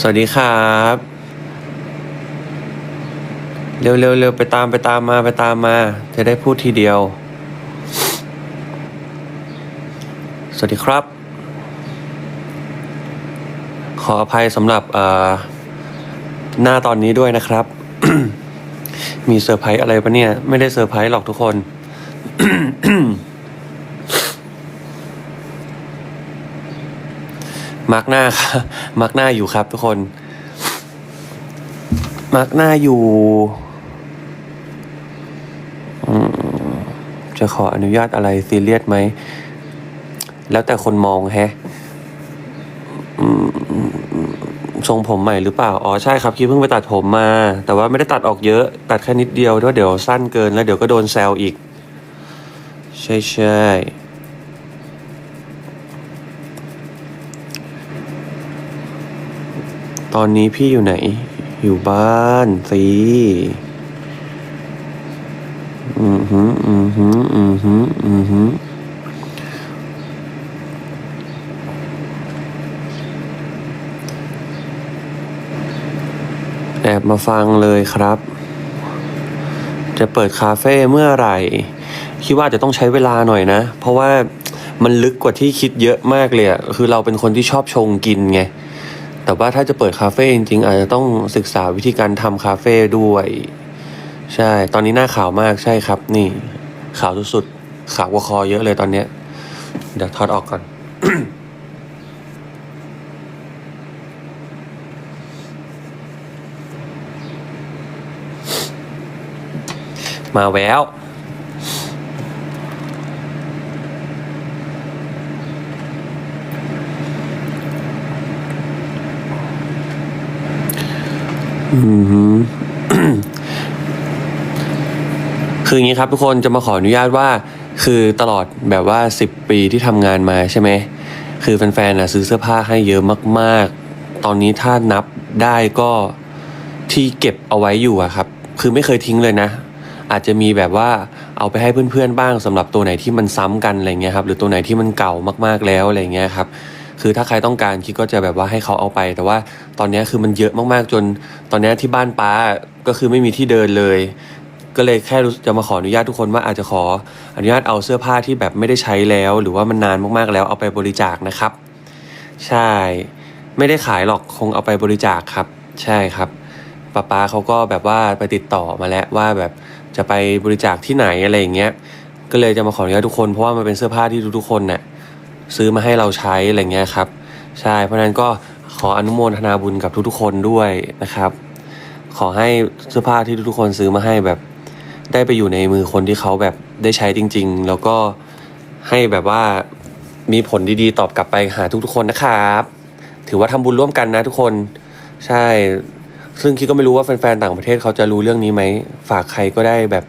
สวัสดีครับ เร็วเร็วเร็วไปตามไปตามมาไปตามมา จะได้พูดทีเดียว สวัสดีครับ ขออภัยสำหรับอ่อหน้าตอนนี้ด้วยนะครับ มีเซอร์ไพรส์อะไรปะเนี่ย ไม่ได้เซอร์ไพรส์หรอกทุกคน มาร์กหน้าครับมาร์กหน้าอยู่ครับทุกคน มาร์กหน้าอยู่จะขออนุญาตอะไรซีเรียสไหม แล้วแต่คนมองแฮะทรงผมใหม่หรือเปล่า อ๋อใช่ครับคีเพิ่งไปตัดผมมา แต่ว่าไม่ได้ตัดออกเยอะ ตัดแค่นิดเดียวด้วยเดี๋ยวสั้นเกินแล้วเดี๋ยวก็โดนแซวอีก ใช่ใช่ ตอนนี้พี่อยู่ไหน อยู่บ้านสิอือหืออือหืออือหืออือหือแอบมาฟังเลยครับ จะเปิดคาเฟ่เมื่อไหร่ คิดว่าจะต้องใช้เวลาหน่อยนะ เพราะว่ามันลึกกว่าที่คิดเยอะมากเลยอะคือเราเป็นคนที่ชอบชงกินไง แต่ว่าถ้าจะเปิดคาเฟ่จริงๆ อาจจะต้องศึกษาวิธีการทำคาเฟ่ด้วย ใช่ ตอนนี้หน้าขาวมากใช่ครับ นี่ ขาวสุดๆ ขาวกว่าคอเยอะเลยตอนเนี้ย เดี๋ยวถอดออกก่อน มาแวว อือหือ คืออย่างนี้ครับทุกคนจะมาขออนุญาตว่า คือตลอดแบบว่า 10 ปีที่ทำงานมาใช่ไหม คือแฟนๆนะซื้อเสื้อผ้าให้เยอะมากๆ ตอนนี้ถ้านับได้ก็ที่เก็บเอาไว้อยู่อะครับ คือไม่เคยทิ้งเลยนะ อาจจะมีแบบว่าเอาไปให้เพื่อนๆบ้างสำหรับตัวไหนที่มันซ้ำกันอะไรเงี้ยครับ หรือตัวไหนที่มันเก่ามากๆแล้วอะไรเงี้ยครับ คือถ้าใครต้องการคิดก็จะแบบว่าให้เขาเอาไป แต่ว่าตอนนี้คือมันเยอะมากๆจน ตอนนี้ที่บ้านป้าก็คือไม่มีที่เดินเลย ก็เลยแค่จะมาขออนุญาตทุกคนว่าอาจจะขออนุญาตเอาเสื้อผ้าที่แบบไม่ได้ใช้แล้ว หรือว่ามันนานมากๆแล้วเอาไปบริจาคนะครับ ใช่ ไม่ได้ขายหรอกคงเอาไปบริจาคครับ ใช่ครับป้าป้าเขาก็แบบว่าไปติดต่อมาแล้วว่าแบบจะไปบริจาคที่ไหนอะไรอย่างเงี้ยก็เลยจะมาขออนุญาตทุกคนเพราะว่ามันเป็นเสื้อผ้าที่ทุกๆคนเน่ะ ซื้อมาให้เราใช้อะไรเงี้ยครับ ใช่เพราะนั้นก็ขออนุโมทนาบุญกับทุกๆคนด้วยนะครับ ขอให้เสื้อผ้าที่ทุกๆคนซื้อมาให้แบบได้ไปอยู่ในมือคนที่เขาแบบได้ใช้จริง ๆ แล้วก็ให้แบบว่ามีผลดีๆ ตอบกลับไปหาทุกๆคนนะครับ ถือว่าทำบุญร่วมกันนะทุกคนใช่ ซึ่งคิดก็ไม่รู้ว่าแฟนๆต่างประเทศเขาจะรู้เรื่องนี้ไหม ฝากใครก็ได้แบบ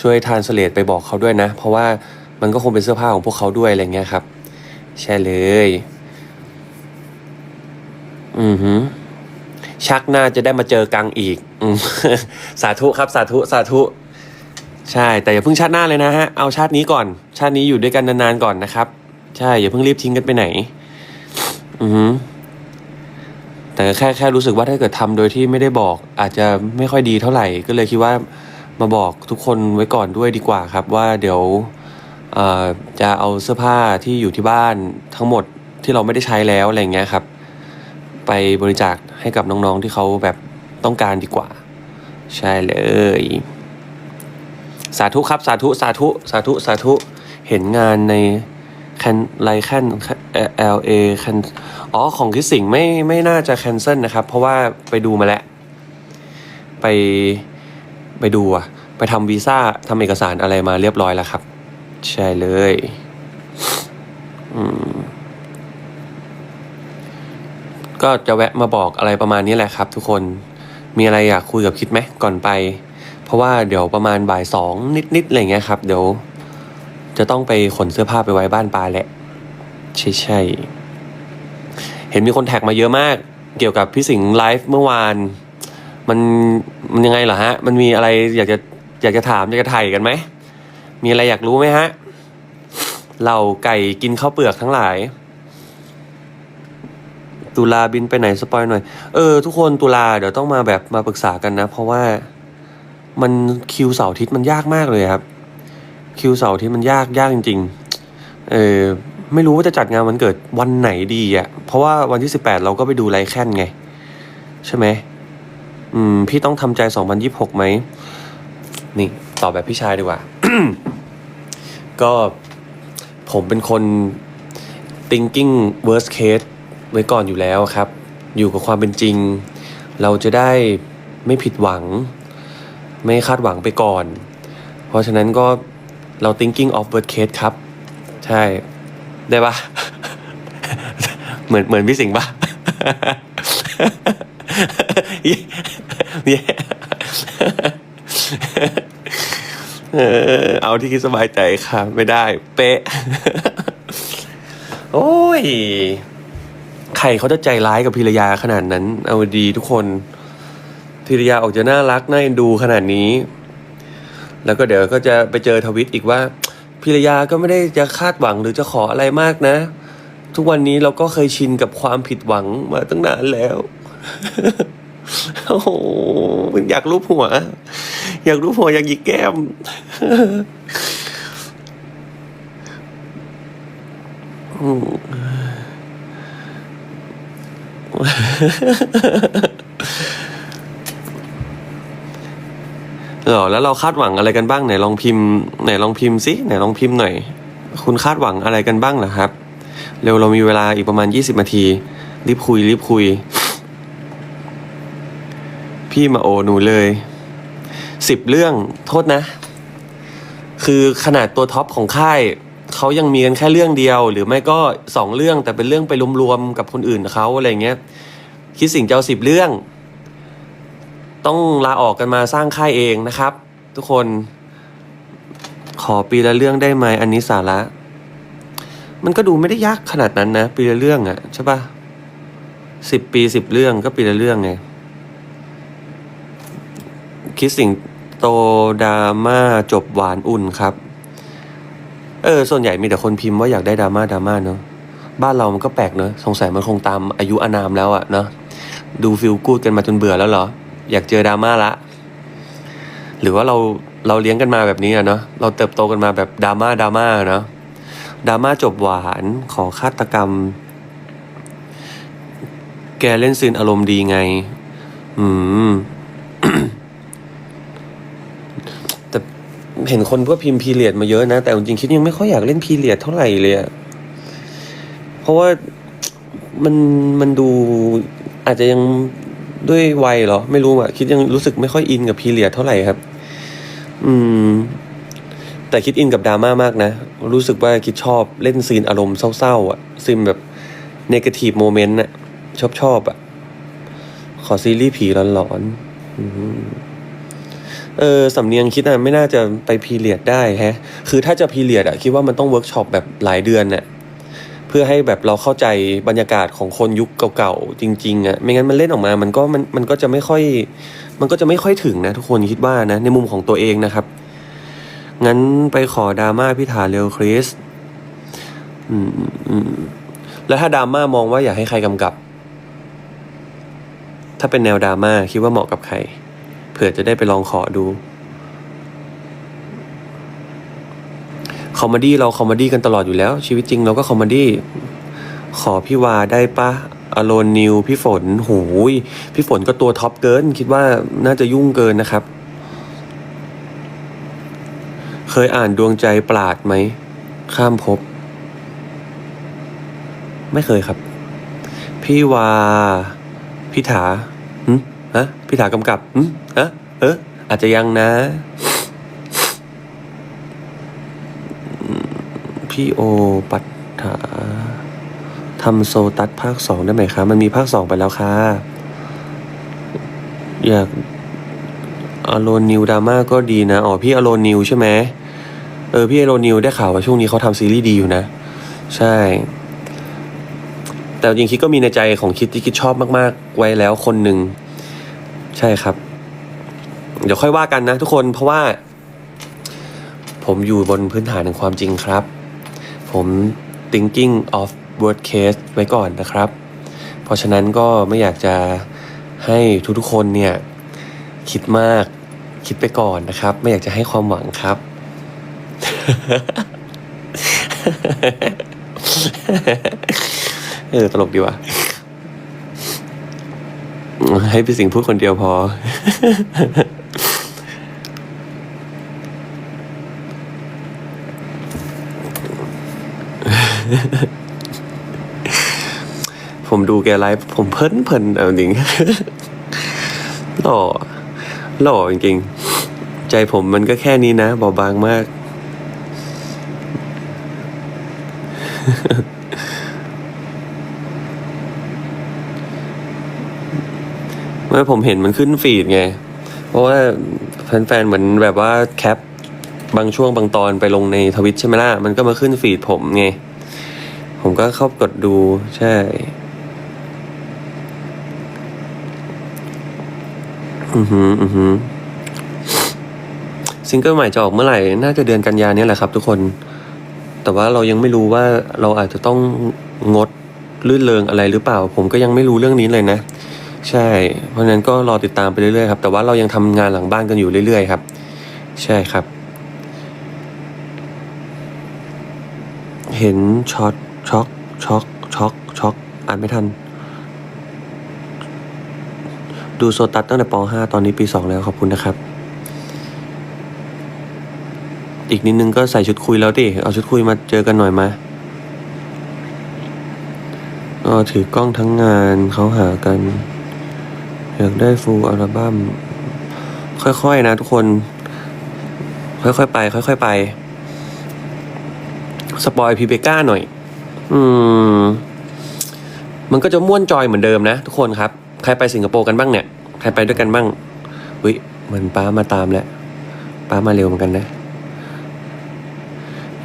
ช่วยทานสเลตไปบอกเขาด้วยนะ เพราะว่ามันก็คงเป็นเสื้อผ้าของพวกเขาด้วยอะไรเงี้ยครับ ใช่เลย อือหือชักหน้าจะได้มาเจอกังอีกอสาธุครับ สาธุ สาธุ ใช่ แต่อย่าเพิ่งชาติหน้าเลยนะฮะ เอาชาตินี้ก่อน ชาตินี้อยู่ด้วยกันนานๆก่อนนะครับ ใช่ อย่าเพิ่งรีบทิ้งกันไปไหน อือฮึแต่แค่แค่รู้สึกว่าถ้าเกิดทำโดยที่ไม่ได้บอก อาจจะไม่ค่อยดีเท่าไหร่ ก็เลยคิดว่ามาบอกทุกคนไว้ก่อนด้วยดีกว่าครับ ว่าเดี๋ยว จะเอาเสื้อผ้าที่อยู่ที่บ้านทั้งหมดที่เราไม่ได้ใช้แล้วอะไรเงี้ยครับ ไปบริจาคให้กับน้องๆที่เขาแบบต้องการดีกว่า ใช่เลย สาธุครับสาธุสาธุสาธุสาธุเห็นงานในแคนไลแคนเอลเอแคนอ๋อของคิดสิงไม่ไม่น่าจะแคนเซิลนะครับ เพราะว่าไปดูมาแล้ว ไปไปดูอะไปทำวีซ่าทำเอกสารอะไรมาเรียบร้อยแล้วครับ ใช่เลยอืมก็จะแวะมาบอกอะไรประมาณนี้แหละครับ ทุกคน มีอะไรอยากคุยกับคิดไหมก่อนไป เพราะว่าเดี๋ยวประมาณบ่ายสองนิดๆอะไรเงี้ยครับ เดี๋ยว จะต้องไปขนเสื้อผ้าไปไว้บ้านปลาแหละ ใช่ใช่ๆเห็นมีคนแท็กมาเยอะมาก เกี่ยวกับพี่สิงห์ไลฟ์เมื่อวาน มันมันยังไงเหรอฮะ มันมีอะไรอยากจะอยากจะถามอยากจะถ่ายกันไหม มีอะไรอยากรู้ไหมฮะ เหล่าไก่กินข้าวเปลือกทั้งหลาย ตุลาบินไปไหนสปอยหน่อย เออ ทุกคนตุลาเดี๋ยวต้องมาแบบมาปรึกษากันนะ เพราะว่ามันคิวเสาร์อาทิตย์มันยากมากเลยครับ คิวเสาร์อาทิตย์มันยากยากจริง ๆ เออไม่รู้ว่าจะจัดงานวันเกิดวันไหนดีอะ่ะ เพราะว่าวันที่สิบแปดเราก็ไปดูไลแคนไง ใช่ไหมอืม พี่ต้องทำใจสองพันยิบหกไหมนี่ ตอบแบบพี่ชายดีกว่า ก็ผมเป็นคน thinking worst case ไว้ก่อนอยู่แล้วครับ อยู่กับความเป็นจริง เราจะได้ไม่ผิดหวัง ไม่คาดหวังไปก่อน เพราะฉะนั้นก็เรา thinking of worst case ครับ ใช่ ได้ปะเหมือนเหมือนพี่สิงห์ปะเย้ เออ เอาที่คิดสบายใจค่ะ ไม่ได้ เป๊ะ โอ้ย ใครเขาจะใจร้ายกับพิรยาขนาดนั้น เอาดีทุกคนพิรยาออกจะน่ารัก น่าเอ็นดูขนาดนี้ แล้วก็เดี๋ยวก็จะไปเจอทวิตอีกว่าพิรยาก็ไม่ได้จะคาดหวังหรือจะขออะไรมากนะ ทุกวันนี้เราก็เคยชินกับความผิดหวังมาตั้งนานแล้ว โอ้โหอยากรูปหัว อยากรูปหัวอยากหยิกแก้ม หรอแล้วเราคาดหวังอะไรกันบ้างไหนลองพิมพ์ไหนลองพิมพ์สิไหนลองพิมพ์หน่อย คุณคาดหวังอะไรกันบ้างเหรอครับ เร็วเรามีเวลาอีกประมาณยี่สิบนาที รีบคุย รีบคุย พี่มาโอหนูเลย สิบเรื่องโทษนะ คือขนาดตัวท็อปของค่ายเขายังมีกันแค่เรื่องเดียว หรือไม่ก็สองเรื่องแต่เป็นเรื่องไปรวมๆกับคนอื่นเขาอะไรเงี้ยคิดสิ่งเจะเอาสิบเรื่อง ต้องลาออกกันมาสร้างค่ายเองนะครับ ทุกคนขอปีละเรื่องได้ไหมอันนี้สาระ มันก็ดูไม่ได้ยากขนาดนั้นนะ ปีละเรื่องอะใช่ปะสิบปีสิบเรื่องก็ปีละเรื่องไงคิดสิ่ง โตดราม่าจบหวานอุ่นครับ เออ ส่วนใหญ่มีแต่คนพิมพ์ว่าอยากได้ดราม่าดราม่าเนอะบ้านเรามันก็แปลกเนอะสงสัยมันคงตามอายุอานามแล้วอะเนอะดูฟิลกูดกันมาจนเบื่อแล้วเหรอ อยากเจอดราม่าละ หรือว่าเราเราเลี้ยงกันมาแบบนี้อะเนาะเราเติบโตกันมาแบบดราม่าดราม่าเนาะดราม่าจบหวานขอฆาตกรรม แกเล่นซีนอารมณ์ดีไง อืม แต่ เห็นคนเพื่อพิมพ์พีเรียดมาเยอะนะ แต่จริงๆคิดยังไม่ค่อยอยากเล่นพีเรียดเท่าไหร่เลยอะเพราะว่ามันมันดูอาจจะยังด้วยวัยเหรอ ไม่รู้อะคิดยังรู้สึกไม่ค่อยอินกับพีเรียดเท่าไหร่ครับ อืม แต่คิดอินกับดราม่ามากนะ รู้สึกว่าคิดชอบเล่นซีนอารมณ์เศร้าๆอะซีนแบบเนกาทีฟโมเมนต์อะชอบชอบอะขอซีรีส์ผีหลอนๆอืม เออสำเนียงคิดอะไม่น่าจะไปพีเรียดได้แฮะ คือถ้าจะพีเรียดอะคิดว่ามันต้องเวิร์กช็อปแบบหลายเดือนเนี่ยเพื่อให้แบบเราเข้าใจบรรยากาศของคนยุคเก่าๆจริงๆอะไม่งั้นมันเล่นออกมา มันก็มันมันก็จะไม่ค่อย มันก็จะไม่ค่อยถึงนะ ทุกคนคิดว่านะ ในมุมของตัวเองนะครับ งั้นไปขอดราม่าพี่ถาเร็วคริสอืมอืมแล้วถ้าดราม่ามองว่าอยากให้ใครกำกับ ถ้าเป็นแนวดราม่าคิดว่าเหมาะกับใคร เผื่อจะได้ไปลองขอดูคอมเมดี้เราคอมเมดี้กันตลอดอยู่แล้ว ชีวิตจริงเราก็คอมเมดี้ขอพี่วาได้ปะอโลนนิวพี่ฝนโหยพี่ฝนก็ตัวท็อปเกิน คิดว่าน่าจะยุ่งเกินนะครับ เคยอ่านดวงใจปราดไหม ข้ามภพไม่เคยครับ พี่วา พี่ถาหึ ฮะพี่ถากำกับหึฮะเอออาจจะยังนะ พี่โอปัตถาทำโซตัสภาคสองได้ไหมคะ มันมีภาคสองไปแล้วค่ะ อยากอโลนิวดราม่าก็ดีนะ อ๋อ พี่อโลนิวใช่ไหมเออ พี่อโลนิวได้ข่าวว่าช่วงนี้เขาทำซีรีส์ดีอยู่นะ ใช่ แต่จริงคิดก็มีในใจของคิดที่คิดชอบมาก ๆ ไว้แล้วคนหนึ่ง ใช่ครับ เดี๋ยวค่อยว่ากันนะทุกคนเพราะว่า ผมอยู่บนพื้นฐานของความจริงครับ ผม thinking of worst case ไว้ก่อนนะครับ เพราะฉะนั้นก็ไม่อยากจะให้ทุกๆคนเนี่ย คิดมากคิดไปก่อนนะครับ ไม่อยากจะให้ความหวังครับ เออ ตลกดีว่ะ ให้พี่สิงห์พูดคนเดียวพอ ผมดูแกไลฟ์ผมเพลินเพลินเอาจริงหล่อหล่อจริง ใจผมมันก็แค่นี้นะเบาบางมาก มื่อผมเห็นมันขึ้นฟีดไง เพราะว่าแฟนๆเหมือนแบบว่าแคปบางช่วงบางตอนไปลงในทวิตใช่ไหมล่ะ มันก็มาขึ้นฟีดผมไง ผมก็เข้ากดดูใช่ อือหือ อือหือซิงเกิลใหม่จะออกเมื่อไหร่ น่าจะเดือนกันยานี่ยแหละครับทุกคน แต่ว่าเรายังไม่รู้ว่าเราอาจจะต้องงดลื่นเริงอะไรหรือเปล่า ผมก็ยังไม่รู้เรื่องนี้เลยนะ ใช่ เพราะฉะนั้นก็รอติดตามไปเรื่อยๆครับ แต่ว่าเรายังทำงานหลังบ้านกันอยู่เรื่อยๆครับ ใช่ครับ เห็นช็อตช็อกช็อกช็อกช็อกอ่านไม่ทัน ดูโซตัสตั้งแต่ป .5 ตอนนี้ปี 2 แล้วขอบคุณนะครับ อีกนิดนึงก็ใส่ชุดคุยแล้วดิ เอาชุดคุยมาเจอกันหน่อยมาก็ถือกล้องทั้งงานเขาหากัน อยากได้ฟูลอัลบั้มค่อยๆนะทุกคน ค่อยๆไป ค่อยๆไป สปอยพีเบก้าหน่อย อืม มันก็จะม่วนจอยเหมือนเดิมนะทุกคนครับ ใครไปสิงคโปร์กันบ้างเนี่ย ใครไปด้วยกันบ้างวิเหมือนป้ามาตามแล้วป้ามาเร็วเหมือนกันนะ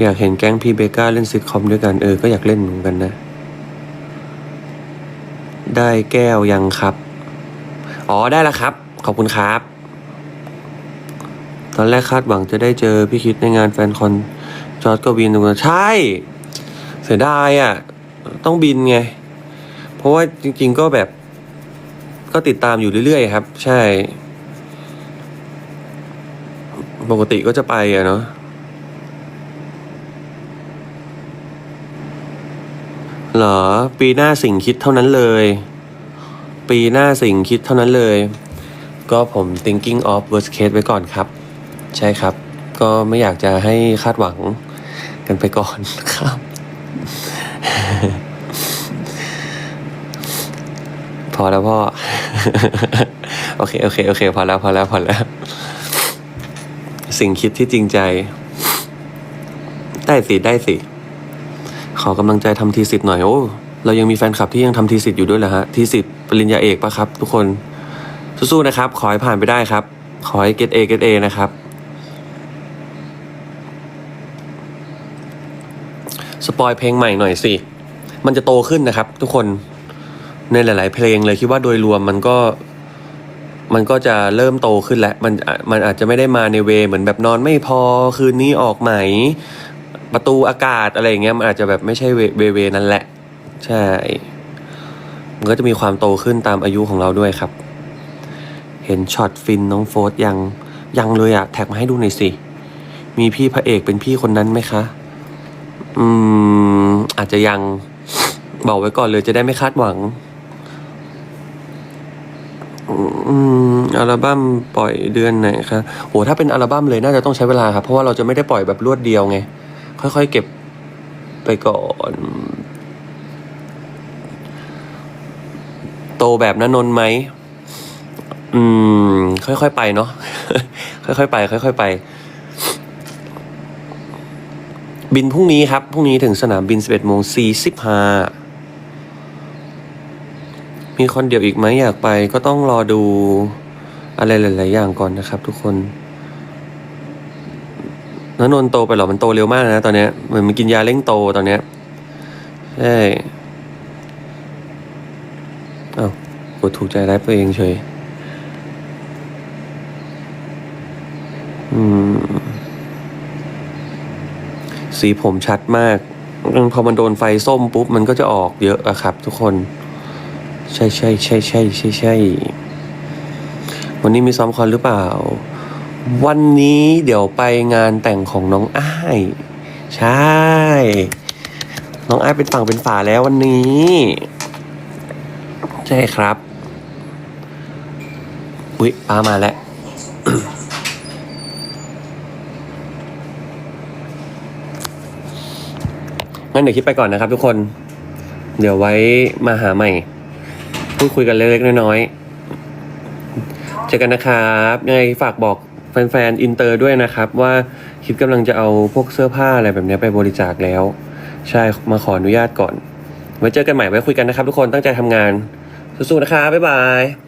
อยากเห็นแก๊งพีเบก้าเล่นซิทคอมด้วยกันเออ ก็อยากเล่นเหมือนกันนะ ได้แก้วยังครับ อ๋อได้แล้วครับ ขอบคุณครับ ตอนแรกคาดหวังจะได้เจอพี่คิดในงานแฟนคอนจอร์ดก็บินตรงนั้นใช่ เสียดายอะ ต้องบินไง เพราะว่าจริง ๆ ก็แบบ ก็ติดตามอยู่เรื่อยๆ ครับ ใช่ ปกติก็จะไปอะเนาะหรอ ปีหน้าสิ่งคิดเท่านั้นเลย ปีหน้าสิ่งคิดเท่านั้นเลย ก็ผม thinking of worst case ไว้ก่อนครับ ใช่ครับ ก็ไม่อยากจะให้คาดหวังกันไปก่อนครับ พอแล้วพ่อ โอเค โอเค โอเค พอแล้ว พอแล้ว พอแล้ว สิ่งคิดที่จริงใจ ได้สิ ได้สิ ขอกำลังใจทำทีสิทธ์หน่อย โอ้ เรายังมีแฟนคลับที่ยังทำทีสิทธ์อยู่ด้วยเหรอฮะ ทีสิทธ์ ปริญญาเอกปะครับ ทุกคนสู้ๆนะครับ ขอให้ผ่านไปได้ครับ ขอให้เกตเอเกตเอนะครับ สปอยเพลงใหม่หน่อยสิ มันจะโตขึ้นนะครับ ทุกคนในหลาย ๆ เพลงเลยคิดว่าโดยรวมมันก็มันก็จะเริ่มโตขึ้นแล้วมันมันอาจจะไม่ได้มาในเวเหมือนแบบนอนไม่พอคืนนี้ออกไหม ประตูอากาศอะไรอย่างเงี้ยมันอาจจะแบบไม่ใช่เวเวเวนั้นแหละ ใช่ มันก็จะมีความโตขึ้นตามอายุของเราด้วยครับ เห็นช็อตฟินน้องโฟสยังยังเลยอะแท็กมาให้ดูหน่อยสิ มีพี่พระเอกเป็นพี่คนนั้นไหมคะ อืม อาจจะยังบอกไว้ก่อนเลยจะได้ไม่คาดหวัง อืมอัลบั้มปล่อยเดือนไหนคะโหถ้าเป็นอัลบั้มเลยน่าจะต้องใช้เวลาครับ เพราะว่าเราจะไม่ได้ปล่อยแบบรวดเดียวไง ค่อยๆเก็บไปก่อน โต แบบนันนนท์ไหมอืม ค่อยๆไปเนาะค่อยๆไป ค่อย ๆ ไป บินพรุ่งนี้ครับพรุ่งนี้ถึงสนามบิน11โมง45มีคนเดียวอีกไหมอยากไปก็ต้องรอดูอะไรหลาย ๆ อย่างก่อนนะครับ ทุกคนนนนท์โตไปหรอมันโตเร็วมากนะ ตอนเนี้ยเหมือนมันกินยาเร่งโตตอนเนี้ยใช่อ้าว กดถูกใจไลฟ์ตัวเองเฉย สีผมชัดมาก พอมันโดนไฟส้มปุ๊บ มันก็จะออกเยอะอะครับทุกคน ใช่ใช่ใช่ใช่ใช่ใช่ วันนี้มีซ้อมคอนหรือเปล่า วันนี้เดี๋ยวไปงานแต่งของน้องอ้าย ใช่ น้องอ้ายเป็นฝั่งเป็นฝาแล้ววันนี้ ใช่ครับ อุ๊ยป้ามาแล้วงั้นเดี๋ยวคิดไปก่อนนะครับทุกคน เดี๋ยวไว้มาหาใหม่ พูดคุยกันเล็กๆน้อยๆ เจอกันนะครับยังไงฝากบอกแฟนๆ อินเตอร์ด้วยนะครับ ว่าคิดกำลังจะเอาพวกเสื้อผ้าอะไรแบบนี้ไปบริจาคแล้ว ใช่มาขออนุญาตก่อน ไว้เจอกันใหม่ไว้คุยกันนะครับทุกคนตั้งใจทำงานสู้ๆนะครับบ๊ายบาย